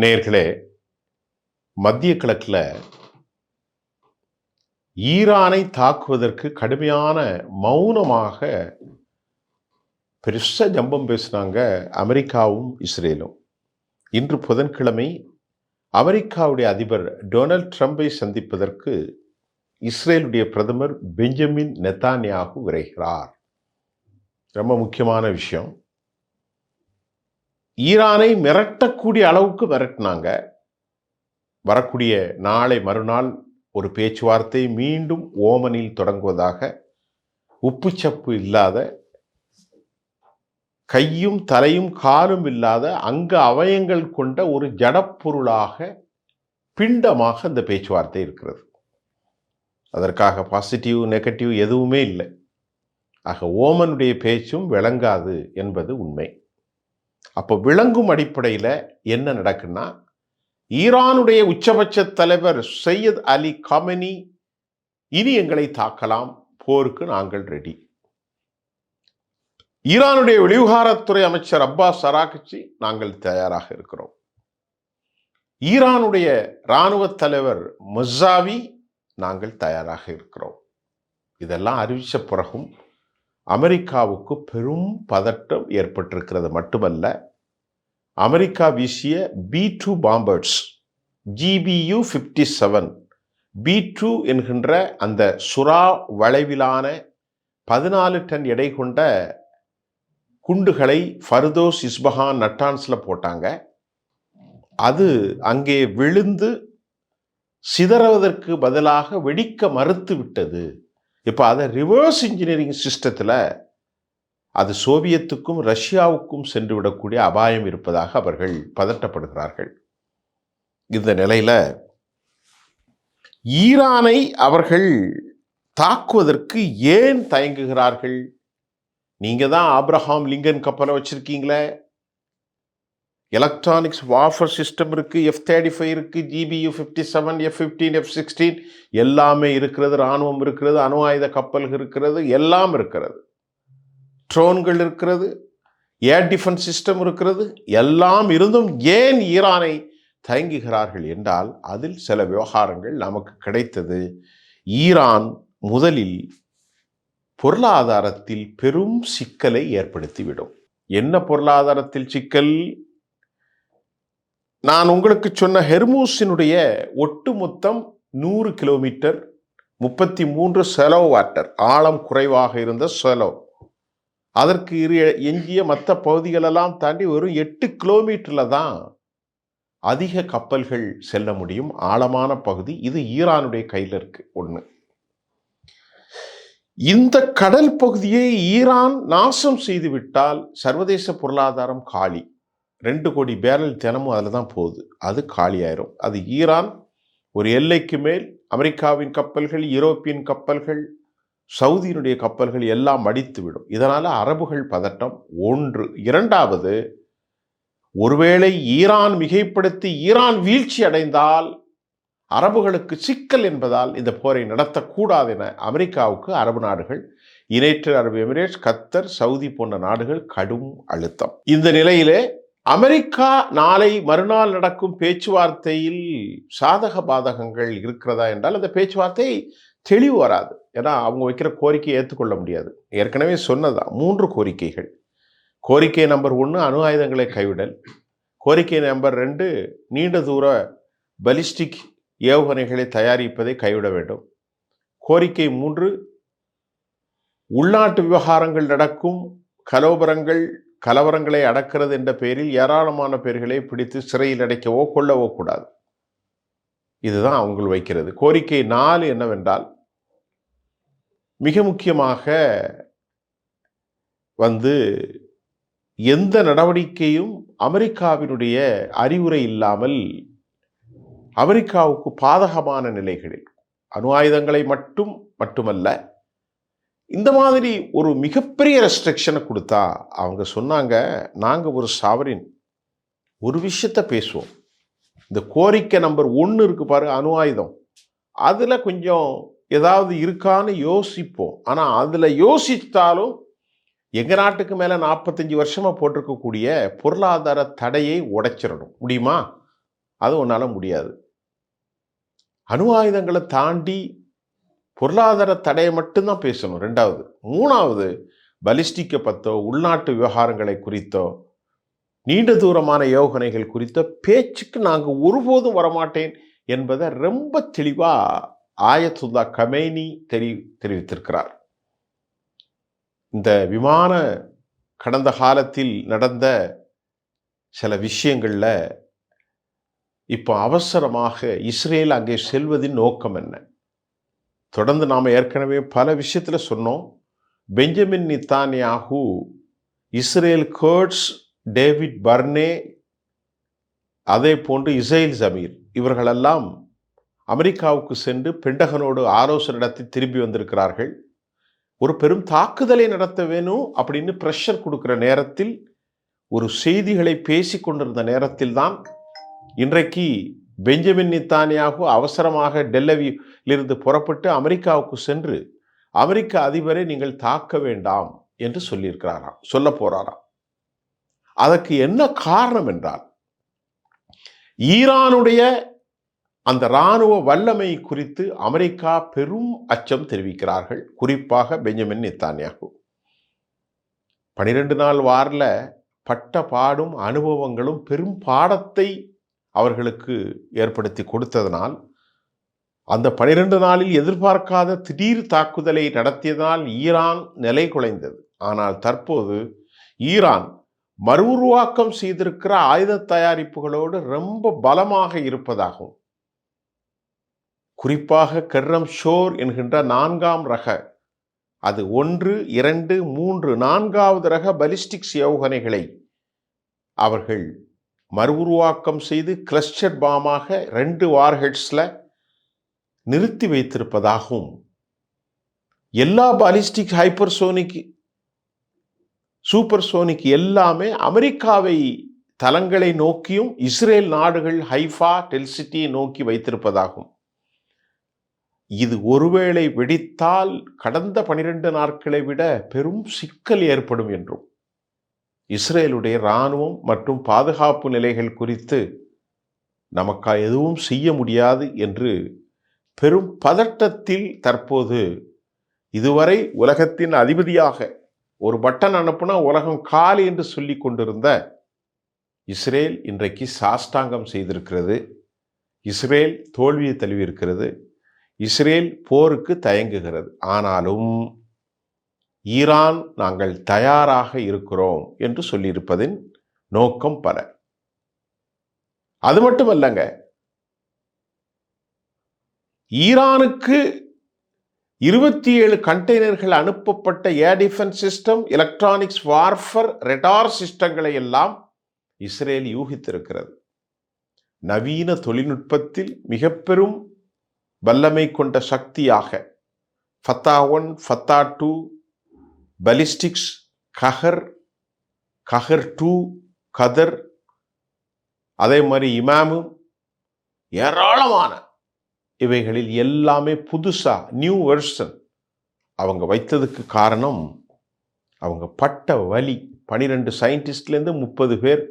நேர்களே மத்திய கிழக்கில் ஈரானை தாக்குவதற்கு கடுமையான மௌனமாக பெருச ஜம்பம் பேசினாங்க அமெரிக்காவும் இஸ்ரேலும். இன்று புதன்கிழமை அமெரிக்காவுடைய அதிபர் டொனால்ட் ட்ரம்பை சந்திப்பதற்கு இஸ்ரேலுடைய பிரதமர் பெஞ்சமின் நெத்தான்யாகு விரைகிறார். ரொம்ப முக்கியமான விஷயம். ஈரானை மிரட்டக்கூடிய அளவுக்கு மிரட்டினாங்க. வரக்கூடிய நாளை மறுநாள் ஒரு பேச்சுவார்த்தை மீண்டும் ஓமனில் தொடங்குவதாக உப்புச்சப்பு இல்லாத கையும் தலையும் காலும் இல்லாத அங்க அவயங்கள் கொண்ட ஒரு ஜடப்பொருளாக பிண்டமாக அந்த பேச்சுவார்த்தை இருக்கிறது. அதற்காக பாசிட்டிவ் நெகட்டிவ் எதுவுமே இல்லை. ஆக ஓமனுடைய பேச்சும் விளங்காது என்பது உண்மை. அப்போ விளங்கும் அடிப்படையில் என்ன நடக்குன்னா ஈரானுடைய உச்சபட்ச தலைவர் சையத் அலி கமெனி இனி எங்களை தாக்கலாம் போருக்கு நாங்கள் ரெடி. ஈரானுடைய வெளிவிவகாரத்துறை அமைச்சர் அப்பாஸ் சராகச்சி நாங்கள் தயாராக இருக்கிறோம். ஈரானுடைய இராணுவ தலைவர் முசாவி நாங்கள் தயாராக இருக்கிறோம். இதெல்லாம் அறிவித்த பிறகும் அமெரிக்காவுக்கு பெரும் பதட்டம் ஏற்பட்டிருக்கிறது மட்டுமல்ல அமெரிக்கா வீசிய B two bombers GBU fifty seven B two என்கின்ற அந்த சுறா வளைவிலான பதினாலு டன் எடை கொண்ட குண்டுகளை ஃபர்தோஸ் இஸ்பஹான் நட்டான்ஸில் போட்டாங்க. அது அங்கே விழுந்து சிதறுவதற்கு பதிலாக வெடிக்க மறுத்து விட்டது இப்போ அதை ரிவர்ஸ் இன்ஜினியரிங் சிஸ்டத்தில் அது சோவியத்துக்கும் ரஷ்யாவுக்கும் சென்று விடக்கூடிய அபாயம் இருப்பதாக அவர்கள் பதட்டப்படுகிறார்கள். இந்த நிலையில் ஈரானை அவர்கள் தாக்குவதற்கு ஏன் தயங்குகிறார்கள்? நீங்கள் தான் ஆப்ரஹாம் லிங்கன் கப்பலை வச்சுருக்கீங்களே. எலக்ட்ரானிக்ஸ் வாஃபர் சிஸ்டம் இருக்குது எஃப் தேர்ட்டி ஃபைவ் இருக்குது GBU fifty seven F fifteen F sixteen எல்லாமே இருக்கிறது இராணுவம் இருக்கிறது அணு ஆயுத கப்பல்கள் இருக்கிறது எல்லாம் இருக்கிறது. ட்ரோன்கள் இருக்கிறது ஏர் டிஃபென்ஸ் சிஸ்டம் இருக்கிறது எல்லாம் இருந்தும் ஏன் ஈரானை தயங்குகிறார்கள் என்றால் அதில் சில விவகாரங்கள் நமக்கு கிடைத்தது. ஈரான் முதலில் பொருளாதாரத்தில் பெரும் சிக்கலை ஏற்படுத்திவிடும். என்ன பொருளாதாரத்தில் சிக்கல்? நான் உங்களுக்கு சொன்ன ஹெர்மூஸினுடைய ஒட்டுமொத்தம் நூறு கிலோமீட்டர் முப்பத்தி மூன்று செலோ வாட்டர் ஆழம் குறைவாக இருந்த செலோ அதற்கு இரு எஞ்சிய மற்ற பகுதிகளெல்லாம் தாண்டி வெறும் எட்டு கிலோமீட்டரில் தான் அதிக கப்பல்கள் செல்ல முடியும். ஆழமான பகுதி இது ஈரானுடைய கையில் இருக்கு ஒன்று இந்த கடல் பகுதியை ஈரான் நாசம் செய்துவிட்டால் சர்வதேச பொருளாதாரம் காலி. ரெண்டு கோடி பேரல் தினமும் அதில் தான் போகுது. அது காலியாயிரும். அது ஈரான் ஒரு எல்லைக்கு மேல் அமெரிக்காவின் கப்பல்கள் யூரோப்பியன் கப்பல்கள் சவுதியினுடைய கப்பல்கள் எல்லாம் அடித்துவிடும். இதனால் அரபுகள் பதட்டம். ஒன்று. இரண்டாவது ஒருவேளை ஈரான் மிகைப்படுத்தி ஈரான் வீழ்ச்சி அடைந்தால் அரபுகளுக்கு சிக்கல் என்பதால் இந்த போரை நடத்தக்கூடாது என அமெரிக்காவுக்கு அரபு நாடுகள் யுனைடெட் அரபு எமிரேட்ஸ் கத்தர் சவுதி போன்ற நாடுகள் கடும் அழுத்தம். இந்த நிலையிலே அமெரிக்கா நாளை மறுநாள் நடக்கும் பேச்சுவார்த்தையில் சாதக பாதகங்கள் இருக்கிறதா என்றால் அந்த பேச்சுவார்த்தை தெளிவு வராது. ஏன்னா அவங்க வைக்கிற கோரிக்கையை ஏற்றுக்கொள்ள முடியாது. ஏற்கனவே சொன்னதா மூன்று கோரிக்கைகள். கோரிக்கை நம்பர் ஒன்று அணு ஆயுதங்களை கைவிடல். கோரிக்கை நம்பர் ரெண்டு நீண்ட தூர பலிஸ்டிக் ஏவுகணைகளை தயாரிப்பதை கைவிட வேண்டும். கோரிக்கை மூன்று உள்நாட்டு விவகாரங்கள் நடக்கும் கலோபரங்கள் கலவரங்களை அடக்கிறது என்ற பெயரில் ஏராளமான பேர்களை பிடித்து சிறையில் அடைக்கவோ கொள்ளவோ கூடாது. இதுதான் அவங்க வைக்கிறது. கோரிக்கை நாலு என்னவென்றால் மிக முக்கியமாக வந்து எந்த நடவடிக்கையும் அமெரிக்காவினுடைய அறிவுரை இல்லாமல் அமெரிக்காவுக்கு பாதகமான நிலைகளில் அணு ஆயுதங்களை மட்டும் மட்டுமல்ல இந்த மாதிரி ஒரு மிகப்பெரிய ரெஸ்ட்ரிக்ஷனை கொடுத்தா அவங்க சொன்னாங்க நாங்கள் ஒரு சாவரின் ஒரு விஷயத்த பேசுவோம். இந்த கோரிக்கை நம்பர் ஒன்று இருக்கு பாரு அணு ஆயுதம். அதில் கொஞ்சம் ஏதாவது இருக்கான்னு யோசிப்போம். ஆனால் அதில் யோசித்தாலும் எங்கள் நாட்டுக்கு மேலே நாற்பத்தஞ்சு வருஷமாக போட்டிருக்கக்கூடிய பொருளாதார தடையை உடைச்சிடணும். முடியுமா? அது உன்னால் முடியாது. அணு ஆயுதங்களை தாண்டி பொருளாதார தடையை மட்டும்தான் பேசணும். ரெண்டாவது. மூணாவது பலிஸ்டிக்கை பற்றோ உள்நாட்டு விவகாரங்களை குறித்தோ நீண்ட தூரமான யோகனைகள் குறித்த பேச்சுக்கு நாங்கள் ஒருபோதும் வரமாட்டேன் என்பதை ரொம்ப தெளிவாக ஆயத்துல்லா கமேனி தெரி தெரிவித்திருக்கிறார். இந்த விமான கடந்த காலத்தில் நடந்த சில விஷயங்களில் இப்போ அவசரமாக இஸ்ரேல் அங்கே செல்வதின் நோக்கம் என்ன? தொடர்ந்து நாம் ஏற்கனவே பல விஷயத்தில் சொன்னோம். Benjamin Netanyahu Israel Katz David Barnea அதே போன்று இஸ்ரேல் ஜமீர். இவர்களெல்லாம் அமெரிக்காவுக்கு சென்று பெண்டகனோடு ஆலோசனை நடத்தி திரும்பி வந்திருக்கிறார்கள். ஒரு பெரும் தாக்குதலை நடத்த வேணும் அப்படின்னு ப்ரெஷர் கொடுக்குற நேரத்தில் ஒரு செய்திகளை பேசி கொண்டிருந்த நேரத்தில் தான் இன்றைக்கு பெஞ்சமின் நித்தானியாகு அவசரமாக டெல்லவியிலிருந்து புறப்பட்டு அமெரிக்காவுக்கு சென்று அமெரிக்க அதிபரை நீங்கள் தாக்க வேண்டாம் என்று சொல்லியிருக்கிறாராம் சொல்ல போறாராம். அதற்கு என்ன காரணம் என்றால் ஈரானுடைய அந்த இராணுவ வல்லமை குறித்து அமெரிக்கா பெரும் அச்சம் தெரிவிக்கிறார்கள் குறிப்பாக பெஞ்சமின் நித்தானியாகு. பனிரெண்டு நாள் வாரில் பட்ட பாடும் அனுபவங்களும் பெரும் பாடத்தை அவர்களுக்கு ஏற்படுத்தி கொடுத்ததனால் அந்த பனிரெண்டு நாளில் எதிர்பார்க்காத திடீர் தாக்குதலை நடத்தியதனால் ஈரான் நிலை குலைந்தது. ஆனால் தற்போது ஈரான் மறு உருவாக்கம் செய்திருக்கிற ஆயுத தயாரிப்புகளோடு ரொம்ப பலமாக இருப்பதாகும் குறிப்பாக கெர்ரம் ஷோர் என்கின்ற நான்காம் ரக அது ஒன்று இரண்டு மூன்று நான்காவது ரக பலிஸ்டிக்ஸ் ஏவுகணைகளை அவர்கள் மறு உருவாக்கம் செய்து கிளஸ்டர் பாமாக ரெண்டு வார்ஹெட்ஸில் நிறுத்தி வைத்திருப்பதாகவும் எல்லா பாலிஸ்டிக் ஹைப்பர்சோனிக் சூப்பர் சோனிக் எல்லாமே அமெரிக்காவை தலங்களை நோக்கியும் இஸ்ரேல் நாடுகள் ஹைஃபா டெல்சிட்டியை நோக்கி வைத்திருப்பதாகும் இது ஒருவேளை வெடித்தால் கடந்த பனிரெண்டு நாட்களை விட பெரும் சிக்கல் ஏற்படும் என்றும். இஸ்ரேலுடைய இராணுவம் மற்றும் பாதுகாப்பு நிலைகள் குறித்து நமக்கா எதுவும் செய்ய முடியாது என்று பெரும் பதட்டத்தில் தற்போது இதுவரை உலகத்தின் அதிபதியாக ஒரு பட்டன் அனுப்புனா உலகம் காலி என்று சொல்லி கொண்டிருந்த இஸ்ரேல் இன்றைக்கு சாஷ்டாங்கம் செய்திருக்கிறது. இஸ்ரேல் தோல்வியை தழுவியிருக்கிறது. இஸ்ரேல் போருக்கு தயங்குகிறது. ஆனாலும் ஈரான் நாங்கள் தயாராக இருக்கிறோம் என்று சொல்லியிருப்பதின் நோக்கம் பல. அது மட்டுமல்லங்க ஈரானுக்கு இருபத்தி ஏழு கண்டெய்னர்கள் அனுப்பப்பட்ட air defence system electronics warfare radar சிஸ்டங்களை எல்லாம் இஸ்ரேல் யூகித்திருக்கிறது. நவீன தொழில்நுட்பத்தில் மிக பெரும் வல்லமை கொண்ட சக்தியாக Fattah one Fattah two ballistics Qaher Qaher two Qadr அதே மாதிரி இமாமும் ஏராளமான இவைகளில் எல்லாமே புதுசாக நியூ வெர்ஷன் அவங்க வைத்ததுக்கு காரணம் அவங்க பட்ட வலி. பனிரெண்டு சயின்டிஸ்ட்லேருந்து முப்பது பேர்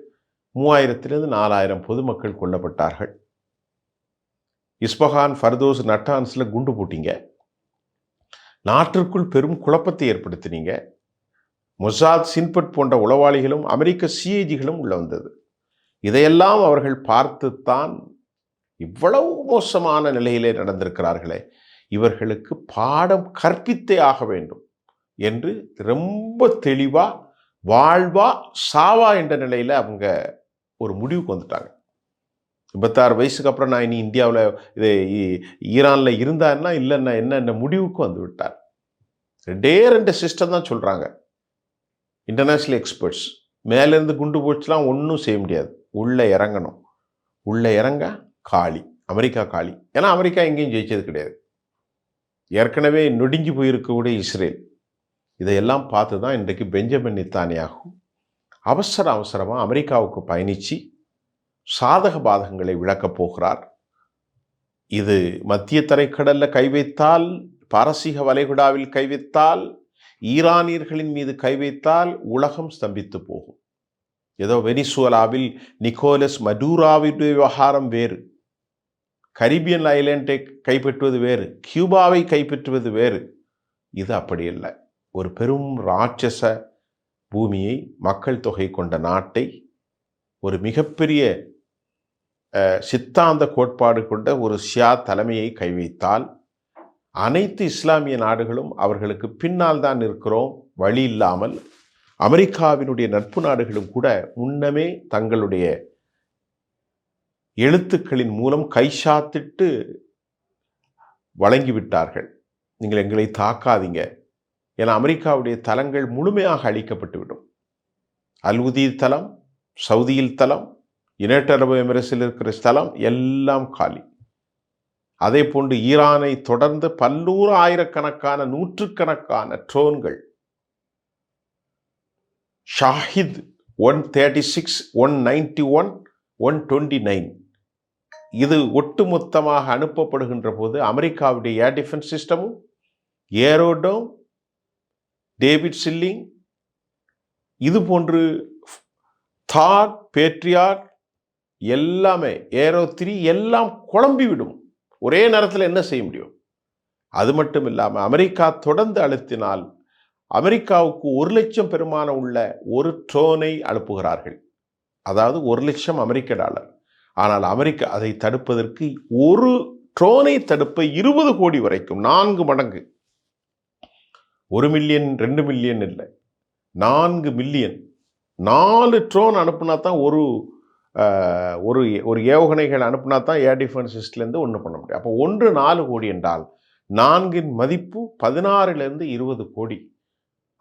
மூவாயிரத்திலிருந்து நாலாயிரம் பொதுமக்கள் கொல்லப்பட்டார்கள். இஸ்பஹான் ஃபர்தோஸ் நட்டான்ஸில் குண்டு போட்டிங்க. நாட்டிற்குள் பெரும் குழப்பத்தை ஏற்படுத்தினீங்க. மொசாத் சின்பட் போன்ற உளவாளிகளும் அமெரிக்க சிஏஜிகளும் உள்ள வந்தது. இதையெல்லாம் அவர்கள் பார்த்துத்தான் இவ்வளவு மோசமான நிலையிலே நடந்திருக்கிறார்களே இவர்களுக்கு பாடம் கற்பித்தே ஆக வேண்டும் என்று ரொம்ப தெளிவாக வாழ்வா சாவா என்ற நிலையில் அவங்க ஒரு முடிவுக்கு வந்துட்டாங்க. முப்பத்தாறு வயசுக்கு அப்புறம் நான் இனி இந்தியாவில் இது ஈரானில் இருந்தாருன்னா இல்லைன்னா என்ன என்ன முடிவுக்கு வந்து விட்டார். ரெண்டே ரெண்டு சிஸ்டம் தான் சொல்கிறாங்க இன்டர்நேஷ்னல் எக்ஸ்பர்ட்ஸ் மேலேருந்து குண்டு போச்சுலாம் ஒன்றும் செய்ய முடியாது. உள்ளே இறங்கணும். உள்ளே இறங்க காளி அமெரிக்கா காளி ஏன்னா அமெரிக்கா எங்கேயும் ஜெயிச்சது கிடையாது. ஏற்கனவே நொடிஞ்சு போயிருக்கக்கூடிய இஸ்ரேல். இதையெல்லாம் பார்த்து தான் இன்றைக்கு பெஞ்சமின் நித்தானியாகும் அவசர அவசரமாக அமெரிக்காவுக்கு பயணித்து சாதக பாதகங்களை விளக்கப் போகிறார். இது மத்திய தரைக்கடலில் கை வைத்தால் பாரசீக வளைகுடாவில் கை வைத்தால் ஈரானியர்களின் மீது கை வைத்தால் உலகம் ஸ்தம்பித்து போகும். ஏதோ வெனிசுவலாவில் நிக்கோலஸ் மடூராவுடைய விவகாரம் வேறு. கரிபியன் ஐலேண்டை கைப்பற்றுவது வேறு. கியூபாவை கைப்பற்றுவது வேறு. இது அப்படி இல்லை ஒரு பெரும் ராட்சச பூமியை மக்கள் தொகை கொண்ட நாட்டை ஒரு மிகப்பெரிய சித்தாந்த கோட்பாடு கொண்ட ஒரு ஷியா தலைமையை கைவைத்தால் அனைத்து இஸ்லாமிய நாடுகளும் அவர்களுக்கு பின்னால் தான் இருக்கிறோம் வழி இல்லாமல் அமெரிக்காவினுடைய நட்பு நாடுகளும் கூட முன்னமே தங்களுடைய எழுத்துக்களின் மூலம் கைஷாத்திட்டு வழங்கிவிட்டார்கள் நீங்கள் எங்களை தாக்காதீங்க. ஏன்னா அமெரிக்காவுடைய தலங்கள் முழுமையாக அழிக்கப்பட்டுவிடும். அல்வுதி தலம் சவுதியில் தலம் யுனைடெட் அரபு எமிரேட்ஸில் இருக்கிற ஸ்தலம் எல்லாம் காலி. அதே போன்று ஈரானை தொடர்ந்து பல்லூறு ஆயிரக்கணக்கான நூற்றுக்கணக்கான ட்ரோன்கள். Shahed one thirty six one ninety one one twenty nine இது ஒட்டுமொத்தமாக அனுப்பப்படுகின்ற போது அமெரிக்காவுடைய ஏர் டிஃபென்ஸ் சிஸ்டமும் ஏரோடோம் டேவிட் சில்லிங் இது போன்று தார் பேட்ரியாட் எல்லாமே ஏரோ த்ரீ எல்லாம் குழம்பி விடும். ஒரே நேரத்தில் என்ன செய்ய முடியும்? அது மட்டும் இல்லாமல் அமெரிக்கா தொடர்ந்து அழுத்தினால் அமெரிக்காவுக்கு ஒரு லட்சம் பெருமானம் உள்ள ஒரு ட்ரோனை அனுப்புகிறார்கள். அதாவது ஒரு லட்சம் அமெரிக்க டாலர். ஆனால் அமெரிக்கா அதை தடுப்பதற்கு ஒரு ட்ரோனை தடுப்ப இருபது கோடி வரைக்கும் நான்கு மடங்கு. ஒரு மில்லியன் ரெண்டு மில்லியன் இல்லை. நான்கு மில்லியன். நாலு ட்ரோன் அனுப்புனா தான் ஒரு ஒரு ஒரு ஏவுகணைகள் அனுப்புனா தான் ஏர் டிஃபென்ஸ் சிஸ்ட்லேருந்து ஒன்று பண்ண முடியும். அப்போ ஒன்று நாலு கோடி என்றால் நான்கின் மதிப்பு பதினாறுலேருந்து இருபது கோடி.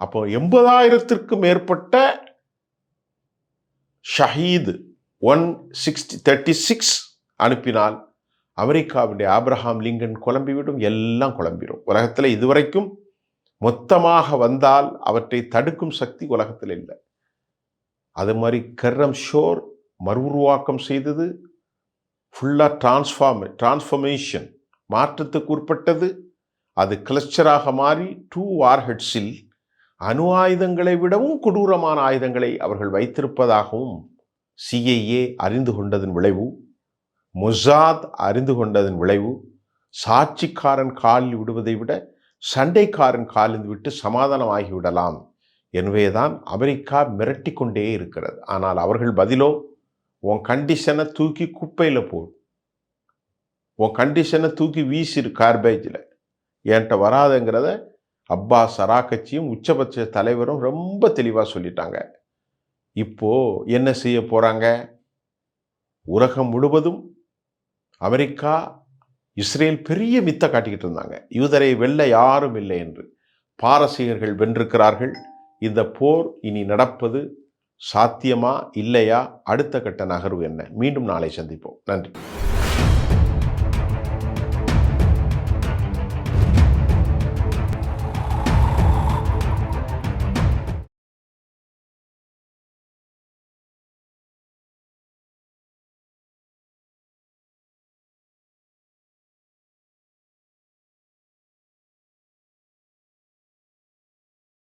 அப்போ எண்பதாயிரத்திற்கும் மேற்பட்ட Shahed one sixty thirty six அனுப்பினால் அமெரிக்காவுடைய ஆப்ரஹாம் லிங்கன் குழம்பிவிடும் எல்லாம் குழம்பிடும் உலகத்தில் இதுவரைக்கும் மொத்தமாக வந்தால் அவற்றை தடுக்கும் சக்தி உலகத்தில் இல்லை. அது மாதிரி கர்ரம் ஷோர் மறு உருவாக்கம் செய்தது ஃபுல்லாக டிரான்ஸ்ஃபார்ம் டிரான்ஸ்ஃபர்மேஷன் மாற்றத்துக்கு உட்பட்டது அது கிளஸ்டராக மாறி டூ வார்ஹெட்ஸில் அணு ஆயுதங்களை விடவும் கொடூரமான ஆயுதங்களை அவர்கள் வைத்திருப்பதாகவும் சிஐஏ அறிந்து கொண்டதன் விளைவு மொசாத் அறிந்து கொண்டதன் விளைவு சாட்சிக்காரன் காலில் விடுவதை விட சண்டைக்காரன் காலில் விட்டு சமாதானம் ஆகிவிடலாம் எனவேதான் அமெரிக்கா மிரட்டி கொண்டே இருக்கிறது. ஆனால் அவர்கள் பதிலோ உன் கண்டிஷனை தூக்கி குப்பையில் போடு. உன் கண்டிஷனை தூக்கி வீசிரு கார்பேஜில் என்கிட்ட வராதுங்கிறத அப்பா சராக்கட்சியும் உச்சபட்ச தலைவரும் ரொம்ப தெளிவாக சொல்லிட்டாங்க. இப்போது என்ன செய்ய போறாங்க? உலகம் முழுவதும் அமெரிக்கா இஸ்ரேல் பெரிய மித்த காட்டிக்கிட்டு இருந்தாங்க. யூதரை வெல்ல யாரும் இல்லை என்று. பாரசீகர்கள் வென்றிருக்கிறார்கள். இந்த போர் இனி நடப்பது சாத்தியமா இல்லையா? அடுத்த கட்ட நகர்வு என்ன? மீண்டும் நாளை சந்திப்போம். நன்றி.